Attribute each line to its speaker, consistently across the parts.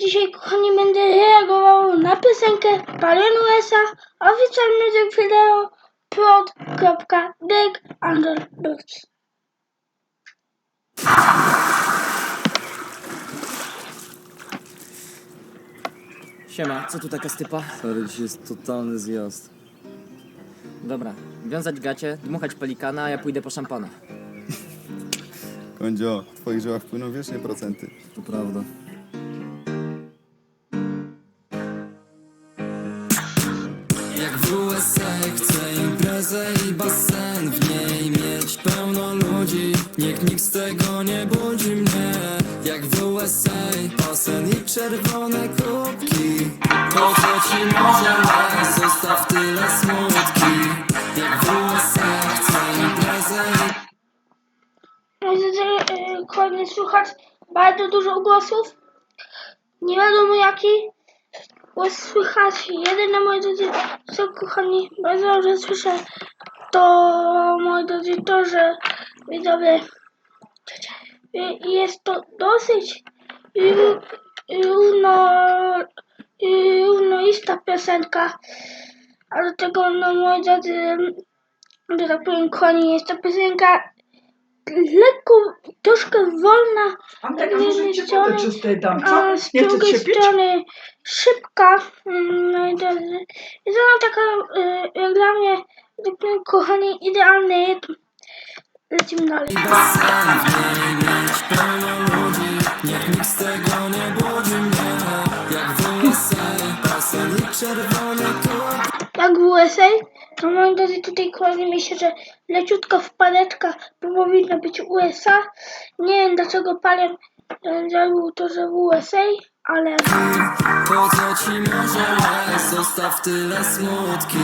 Speaker 1: dzisiaj, kochani, będę reagował na piosenkę Palion USA Official Music Video prod.dig underdogs.
Speaker 2: Siema, co tu taka stypa?
Speaker 3: Stary, dzisiaj jest totalny zjazd.
Speaker 2: Dobra, wiązać gacie, dmuchać pelikana, a ja pójdę po szampana.
Speaker 4: Kondzio, w twoich żyłach płyną wiecznie procenty.
Speaker 3: To prawda.
Speaker 5: Imprezę i basen W niej mieć pełno ludzi Niech nikt z tego nie budzi mnie Jak w USA basen i czerwone kubki Po co ci może zostaw tyle smutki Jak w USA chcę imprezę
Speaker 1: kochani, słychać bardzo dużo głosów. Nie wiadomo jaki. Słychać. Jedyne, moi drodzy, co kochani, bardzo dobrze słyszę, to, moi drodzy, to, że widzowie, jest to dosyć ró- równo, równoista piosenka, a do tego, no, moi drodzy, że tak powiem, koni, jest to piosenka lekko, troszkę wolna, jednej
Speaker 6: cię
Speaker 1: strony,
Speaker 6: wodę czystej dam, co?
Speaker 1: a z
Speaker 6: Nie
Speaker 1: drugiej strony szybka. No i drodzy, jest ona taka y, dla mnie, powiem, kochani, idealny rytm. Lecimy dalej.
Speaker 5: Jak w USA
Speaker 1: to moi drodzy, tutaj kochani, myślę, że leciutka wpadeczka, bo powinno być USA. Nie wiem dlaczego e, zrobił to, że w USA, ale
Speaker 5: Po co ci może zostaw tyle smutki.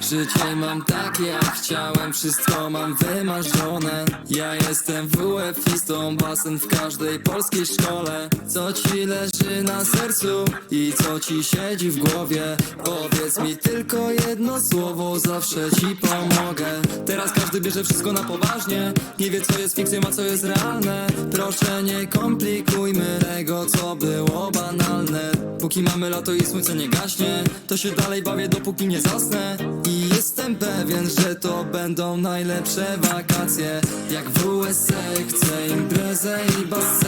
Speaker 5: Życie mam takie jak chciałem, wszystko mam wymarzone. Ja jestem WF-istą, basen w każdej polskiej szkole. Co ci leży na sercu i co ci siedzi w głowie? Powiedz mi tylko jedno słowo, zawsze ci pomogę. Teraz każdy bierze wszystko na poważnie. Nie wie co jest fikcją, a co jest realne. Proszę nie komplikujmy tego, co było banalne. Póki mamy lato i słońce nie gaśnie To się dalej bawię, dopóki nie zasnę. I jestem pewien, że to będą najlepsze wakacje. Jak w USA chcę imprezę i basen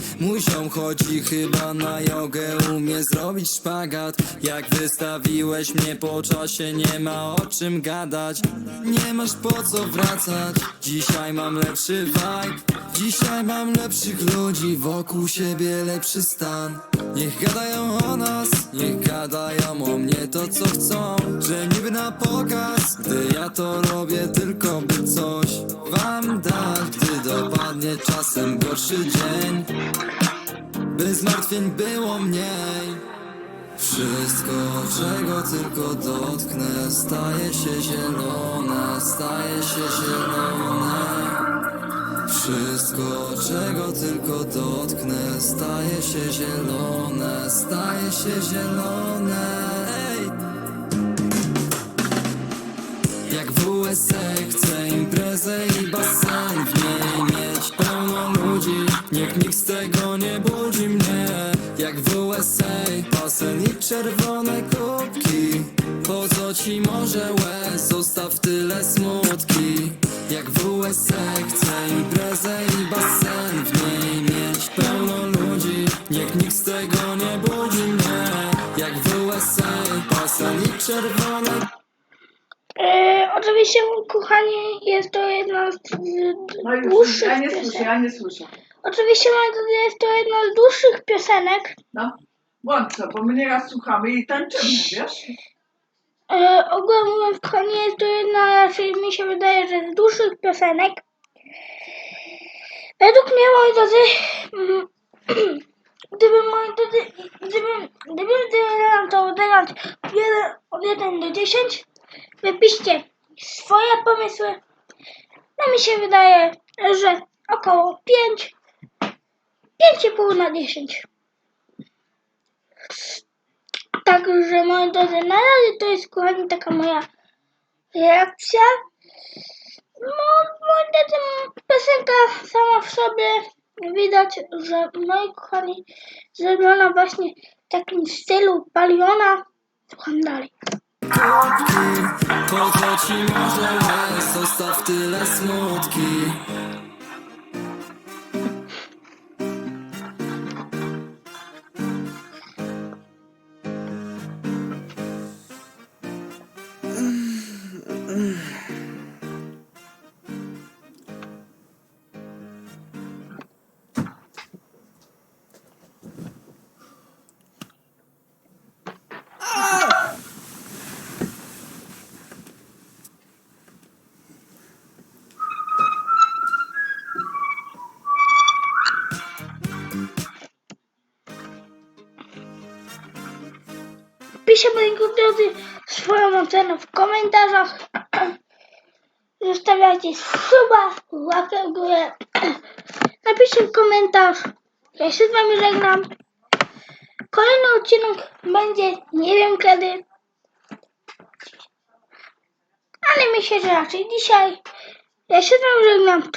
Speaker 5: Mój ziom chodzi chyba na jogę, umie zrobić szpagat. Jak wystawiłeś mnie po czasie, nie ma o czym gadać. Nie masz po co wracać, dzisiaj mam lepszy vibe. Dzisiaj mam lepszych ludzi, wokół siebie lepszy stan. Niech gadają o nas, niech gadają o mnie to co chcą. Że niby na pokaz, gdy ja to robię tylko by coś Wam dać, czasem gorszy dzień. By zmartwień było mniej. Wszystko, czego tylko dotknę Staje się zielone, staje się zielone. Wszystko, czego tylko dotknę Staje się zielone, staje się zielone! Jak w USA chcę imprezę i basen czerwone kubki. Po co ci może łez, zostaw tyle smutki. Jak w USA chcę imprezę i basen W niej mieć pełno ludzi. Niech nikt z tego nie budzi mnie. Jak w USA basen i czerwone
Speaker 1: E, oczywiście, kochani, jest to jedna z
Speaker 6: No już,
Speaker 1: dłuższych
Speaker 6: ja nie
Speaker 1: piosenek.
Speaker 6: słyszę, ja nie słyszę.
Speaker 1: Oczywiście, moi drodzy, jest to jedna z dłuższych piosenek.
Speaker 6: No, włącz to, bo my nieraz słuchamy i tańczymy, wiesz?
Speaker 1: E, ogólnie mówiąc, jest to jedna, raczej mi się wydaje, że z dłuższych piosenek. Według mnie, moi drodzy, mm, Gdybym, moi drodzy, gdybym, gdybym to odegrać od 1 do 10, wypiszcie swoje pomysły. No mi się wydaje, że około 5, 5,5 na 10. Także moi drodzy, na razie to jest kochani taka moja reakcja. No, moi drodzy, piosenka sama w sobie widać, że moi kochani zrobiona właśnie w takim stylu paliona. Słucham dalej.
Speaker 5: Po co ci może łez, zostaw tyle smutki
Speaker 1: Piszcie moi drodzy swoją ocenę w komentarzach. Zostawiajcie suba, łapkę w górę. Napiszcie komentarz. Ja się z wami żegnam. Kolejny odcinek będzie nie wiem kiedy. Ale myślę, że raczej dzisiaj. Ja się z wami żegnam.